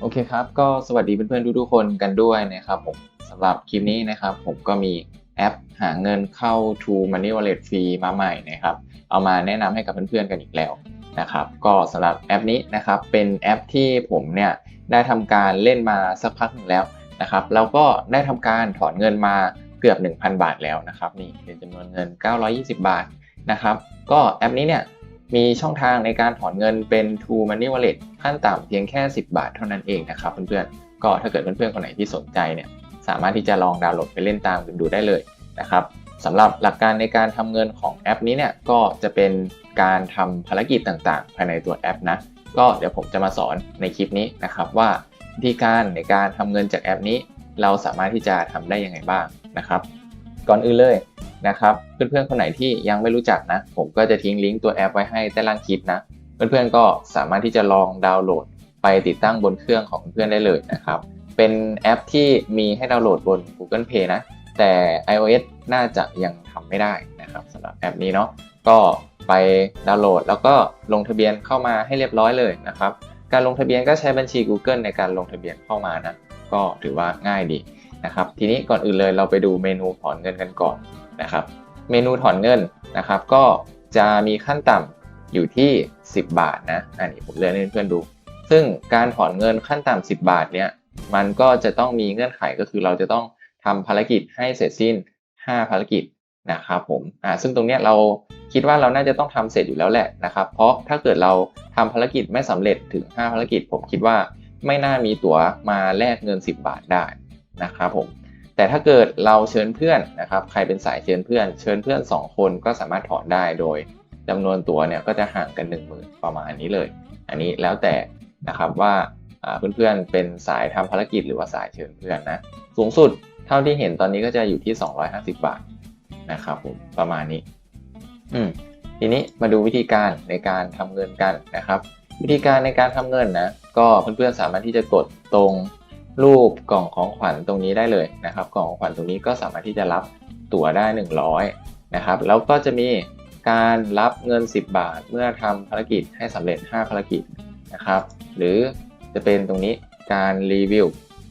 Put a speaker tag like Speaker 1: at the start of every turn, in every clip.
Speaker 1: โอเคครับ ก็สวัสดีเพื่อนๆทุกๆคนกันด้วยนะครับผมสำหรับคลิปนี้นะครับ ผมก็มีแอปหาเงินเข้า True Money Wallet ฟรีมาใหม่นะครับ เอามาแนะนำให้กับเพื่อนๆกันอีกแล้วนะครับ ก็สำหรับแอปนี้นะครับ เป็นแอปที่ผมเนี่ยได้ทำการเล่นมาสักพักหนึ่งแล้วนะครับ แล้วก็ได้ทำการถอนเงินมาเกือบ 1,000 บาทแล้วนะครับ นี่เป็นจำนวนเงิน 920 บาทนะครับ ก็แอปนี้เนี่ย มีช่องทางในการถอนเงินเป็น True Money Wallet ขั้นต่ำเพียงแค่ 10 บาทเท่านั้นเองนะครับเพื่อนๆ ก็ถ้าเกิดเพื่อนๆ คนไหนที่สนใจเนี่ยสามารถที่จะลองดาวน์โหลดไปเล่นตามกันดูได้เลยนะครับสำหรับหลักการในการทำเงินของแอปนี้เนี่ยก็จะเป็นการทำภารกิจต่างๆ ภายในตัวแอปนะ ก็เดี๋ยวผมจะมาสอนในคลิปนี้นะครับว่าวิธีการในการทำเงินจากแอปนี้ เราสามารถที่จะทำได้ยังไงบ้างนะครับ ก่อนอื่นเลย นะครับ เพื่อนๆคนไหนที่ยังไม่รู้จักนะ ผมก็จะทิ้งลิงก์ตัวแอปไว้ให้ใต้ล่างคลิปนะ เพื่อนๆก็สามารถที่จะลองดาวน์โหลดไปติดตั้งบนเครื่องของเพื่อนได้เลยนะครับ เป็นแอปที่มีให้ดาวน์โหลดบน Google Play นะ แต่ iOS น่าจะยังทำไม่ได้นะครับสำหรับแอปนี้เนาะ ก็ไปดาวน์โหลด แล้วก็ลงทะเบียนเข้ามาให้เรียบร้อยเลยนะครับ การลงทะเบียนก็ใช้บัญชี Google ในการลงทะเบียนเข้ามานะ ก็ถือว่าง่ายดีนะครับ ทีนี้ก่อนอื่นเลยเราไปดูเมนูถอนเงินกันก่อน นะครับ เมนูถอนเงินนะครับ ก็จะมีขั้นต่ำอยู่ที่ 10 บาทนะ อันนี้ผมเลือกให้เพื่อนดู ซึ่งการถอนเงินขั้นต่ำ10 บาทเนี่ย มันก็จะต้องมีเงื่อนไขก็คือเราจะต้องทำภารกิจให้เสร็จสิ้น 5 ภารกิจนะครับผม อ่า ซึ่งตรงเนี้ยเราคิดว่าเราน่าจะต้องทำเสร็จอยู่แล้วแหละนะครับ เพราะถ้าเกิดเราทำภารกิจไม่สำเร็จถึง 5 ภารกิจ ผมคิดว่าไม่น่ามีตั๋วมาแลกเงิน 10 บาทได้นะครับผม แต่ถ้าเกิดเราเชิญเพื่อนนะครับใครเป็นสายเชิญเพื่อน เชิญเพื่อน 2 คนก็สามารถถอนได้โดยจำนวนตั๋วเนี่ยก็จะห่างกัน 1 0,000ประมาณนี้เลย อันนี้แล้วแต่นะครับว่าเพื่อนๆเป็นสายทำภารกิจหรือว่าสายเชิญเพื่อนนะสูงสุดเท่าที่เห็นตอนนี้ก็จะอยู่ที่ 250 บาทนะครับผมประมาณนี้อืมทีนี้มาดูวิธีการในการทำเงินกันนะครับ วิธีการในการทำเงินนะก็เพื่อนๆสามารถที่จะกดตรง รูปกล่องของขวัญตรงนี้ได้เลยนะครับ กล่องของขวัญตรงนี้ก็สามารถที่จะรับตั๋วได้ 100นะครับ แล้วก็จะมีการรับเงิน 10 บาท เมื่อทำภารกิจให้สำเร็จ 5 ภารกิจนะครับ หรือจะเป็นตรงนี้การรีวิว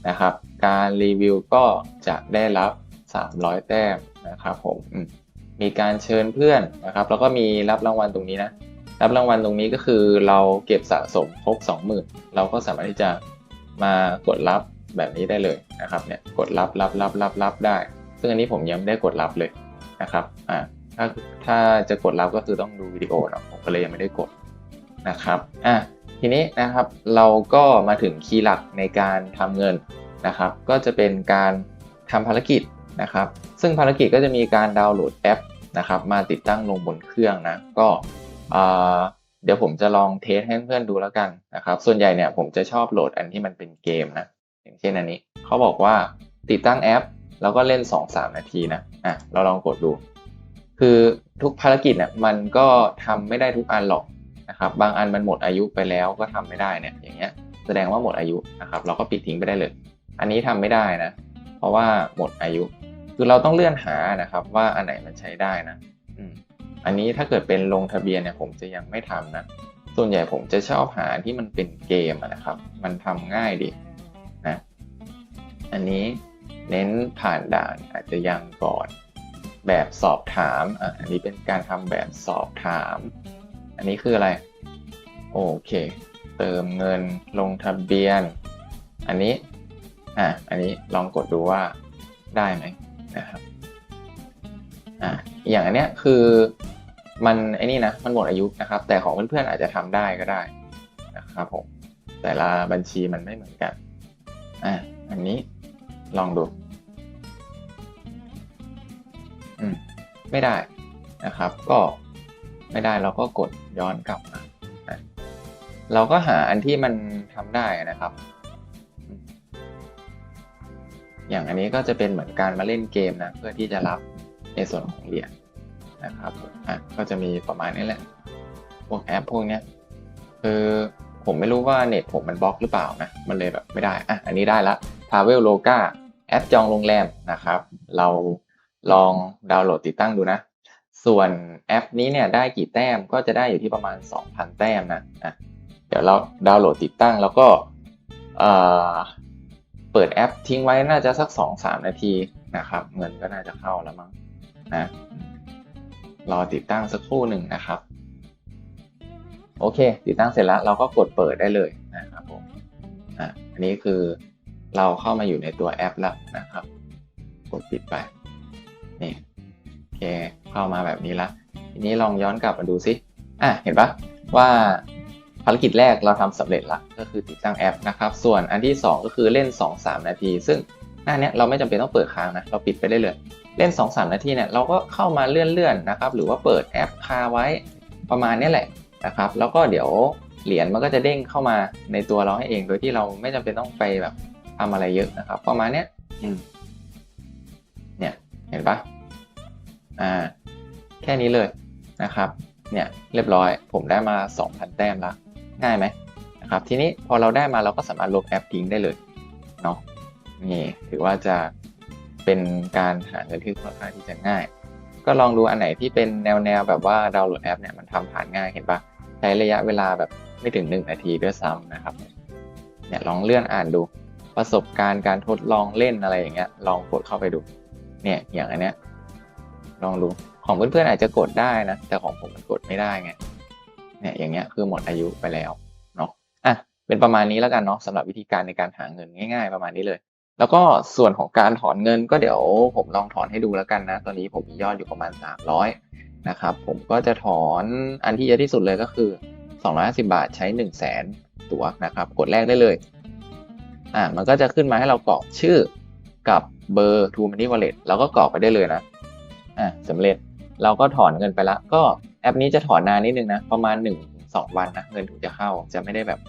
Speaker 1: นะครับ การรีวิวก็จะได้รับ 300 แต้มนะครับผมมีการเชิญเพื่อนนะครับ แล้วก็มีรับรางวัลตรงนี้นะรับรางวัลตรงนี้ก็คือเราเก็บสะสมครบ 20,000 เราก็สามารถที่จะมากดรับ แบบนี้ได้เลยนะครับเนี่ยกดรับรับรับรับรับได้ ซึ่งอันนี้ผมยังไม่ได้กดรับเลยนะครับอ่าถ้าถ้าจะกดรับก็คือต้องดูวิดีโอเนาะผมก็เลยยังไม่ได้กดนะครับอะทีนี้นะครับเราก็มาถึงคีย์หลักในการทำเงินนะครับ ก็จะเป็นการทำภารกิจนะครับ ซึ่งภารกิจก็จะมีการดาวน์โหลดแอปนะครับมาติดตั้งลงบนเครื่องนะก็เดี๋ยวผมจะลองเทสให้เพื่อนดูแล้วกันนะครับ ส่วนใหญ่เนี่ยผมจะชอบโหลดอันที่มันเป็นเกมนะ อย่างเช่นอันนี้เขาบอกว่าติดตั้งแอป แล้วก็เล่น 2-3 นาทีนะอะเราลองกดดู คือทุกภารกิจเนี่ยมันก็ทำไม่ได้ทุกอันหรอกนะครับบางอันมันหมดอายุไปแล้วก็ทำไม่ได้เนี่ยอย่างเงี้ยแสดงว่าหมดอายุนะครับเราก็ปิดทิ้งไปได้เลย อันนี้ทำไม่ได้นะ เพราะว่าหมดอายุ คือเราต้องเลื่อนหานะครับ ว่าอันไหนมันใช้ได้นะอืมอันนี้ถ้าเกิดเป็นลงทะเบียนเนี่ยผมจะยังไม่ทำนะ ส่วนใหญ่ผมจะชอบหาที่มันเป็นเกมนะครับ มันทำง่ายดี นะ อันนี้เน้นผ่านด่านอาจจะยังก่อน แบบสอบถามอะอันนี้เป็นการทำแบบสอบถาม อันนี้คืออะไร โอเค เติมเงินลงทะเบียน อันนี้อะอันนี้ลองกดดูว่าได้ไหมนะครับอะอย่างอันเนี้ยคือมันไอ้นี่นะมันหมดอายุนะครับ แต่ของเพื่อนๆอาจจะทำได้ก็ได้นะครับผมแต่ละบัญชีมันไม่เหมือนกัน นนี้ ลองดู อืม ไม่ได้นะครับ ก็ไม่ได้เราก็กดย้อนกลับมาเราก็หาอันที่มันทำได้นะครับ อย่างอันนี้ก็จะเป็นเหมือนการมาเล่นเกมนะ เพื่อที่จะรับในส่วนของเหรียญนะครับอะก็จะมีประมาณนี้แหละ พวกแอปพวกเนี้ยคือผมไม่รู้ว่าเน็ตผมมันบล็อกหรือเปล่านะ มันเลยแบบไม่ได้ อะ อันนี้ได้ละ Travel Loga แอปจองโรงแรมนะครับ เราลองดาวน์โหลดติดตั้งดูนะ ส่วนแอปนี้เนี่ยได้กี่แต้มก็จะได้อยู่ที่ประมาณ 2,000 แต้มนะอะเดี๋ยวเราดาวน์โหลดติดตั้งแล้วก็เอ่อเปิดแอปทิ้งไว้น่าจะสักสองสามนาทีนะครับ เงินก็น่าจะเข้าแล้วมั้งนะรอติดตั้งสักครู่หนึ่งนะครับ โอเค ติดตั้งเสร็จแล้วเราก็กดเปิดได้เลยนะครับผมอะอันนี้คือ เราเข้ามาอยู่ในตัวแอปแล้วนะครับ กดปิดไป นี่โอเคเข้ามาแบบนี้ละ ทีนี้ลองย้อนกลับมาดูซิอะเห็นปะว่าภารกิจแรกเราทำสำเร็จละก็คือติดตั้งแอปนะครับ ส่วนอันที่ 2 ก็คือเล่น 2-3 นาที ซึ่งหน้าเนี้ยเราไม่จำเป็นต้องเปิดค้างนะ เราปิดไปได้เลยเล่น 2-3 นาทีเนี่ยเราก็เข้ามาเลื่อนๆนะครับ หรือว่าเปิดแอปคาไว้ประมาณนี้แหละนะครับ แล้วก็เดี๋ยวเหรียญมันก็จะเด้งเข้ามาในตัวเราให้เอง โดยที่เราไม่จำเป็นต้องไปแบบ ทำอะไรเยอะนะครับ ประมาณเนี้ยเนี่ยเห็นปะอ่าแค่นี้เลยนะครับเนี่ยเรียบร้อยผมได้มา 2,000 แต้มละง่ายไหมนะครับทีนี้พอเราได้มาเราก็สามารถลบแอปทิ้งได้เลยเนาะนี่ถือว่าจะเป็นการหาเงินที่ค่อนข้างที่จะง่าย ก็ลองดูอันไหนที่เป็นแนวแนวแบบว่าดาวน์โหลดแอปเนี่ยมันทำผ่านง่ายเห็นปะใช้ระยะเวลาแบบไม่ถึง 1 นาทีด้วยซ้ำนะครับเนี่ยลองเลื่อนอ่านดู ประสบการณ์การทดลองเล่นอะไรอย่างเงี้ย ลองกดเข้าไปดู เนี่ยอย่างอันเนี้ยลองดูของเพื่อนๆอาจจะกดได้นะ แต่ของผมมันกดไม่ได้ไงเนี่ยอย่างเงี้ยคือหมดอายุไปแล้วเนาะอะเป็นประมาณนี้แล้วกันเนาะสำหรับวิธีการในการหาเงินง่าย ๆ ประมาณนี้เลย แล้วก็ส่วนของการถอนเงินก็เดี๋ยวผมลองถอนให้ดูแล้วกันนะ ตอนนี้ผมมียอดอยู่ประมาณ 300นะครับผมก็จะถอนอันที่เยอะที่สุดเลยก็คือ 250 บาทใช้ 1 0 0 0 0แสนตัวนะครับกดแรกได้เลย อ่ามันก็จะขึ้นมาให้เรากรอกชื่อกับเบอร์ True Money Wallet แล้วก็กรอกไปได้เลยนะอะสำเร็จเราก็ถอนเงินไปละ ก็แอปนี้จะถอนนานนิดนึงนะ ประมาณ 1-2 วันนะเงินถึงจะเข้าจะไม่ได้แบบ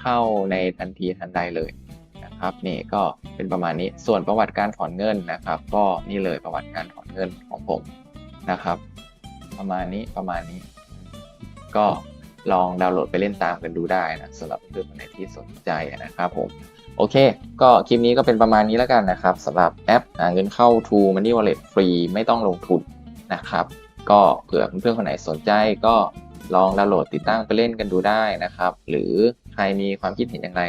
Speaker 1: เข้าในทันทีทันใดเลยนะครับนี่ก็เป็นประมาณนี้ส่วนประวัติการถอนเงินนะครับ ก็นี่เลยประวัติการถอนเงินของผมนะครับ ประมาณนี้ประมาณนี้ ก็ลองดาวน์โหลดไปเล่นตามกันดูได้นะสำหรับเพื่อนคนไหนที่สนใจนะครับผม โอเค ก็คลิปนี้ก็เป็นประมาณนี้แล้วกันนะครับสำหรับแอปหาเงินเข้า True Money Wallet ฟรีไม่ต้องลงทุนนะครับ ก็เผื่อเพื่อนๆคนไหนสนใจก็ลองดาวน์โหลดติดตั้งไปเล่นกันดูได้นะครับ หรือใครมีความคิดเห็นอย่างไร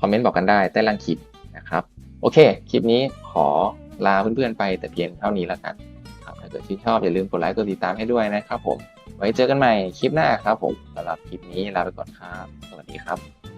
Speaker 1: คอมเมนต์บอกกันได้ใต้ล่างคลิปนะครับ โอเค คลิปนี้ขอลาเพื่อนๆไปแต่เพียงเท่านี้แล้วกันครับถ้าเกิดชื่นชอบอย่าลืมกดไลค์กดติดตามให้ด้วยนะครับผม ไว้เจอกันใหม่คลิปหน้าครับผมสำหรับคลิปนี้ลาไปก่อนครับ สวัสดีครับ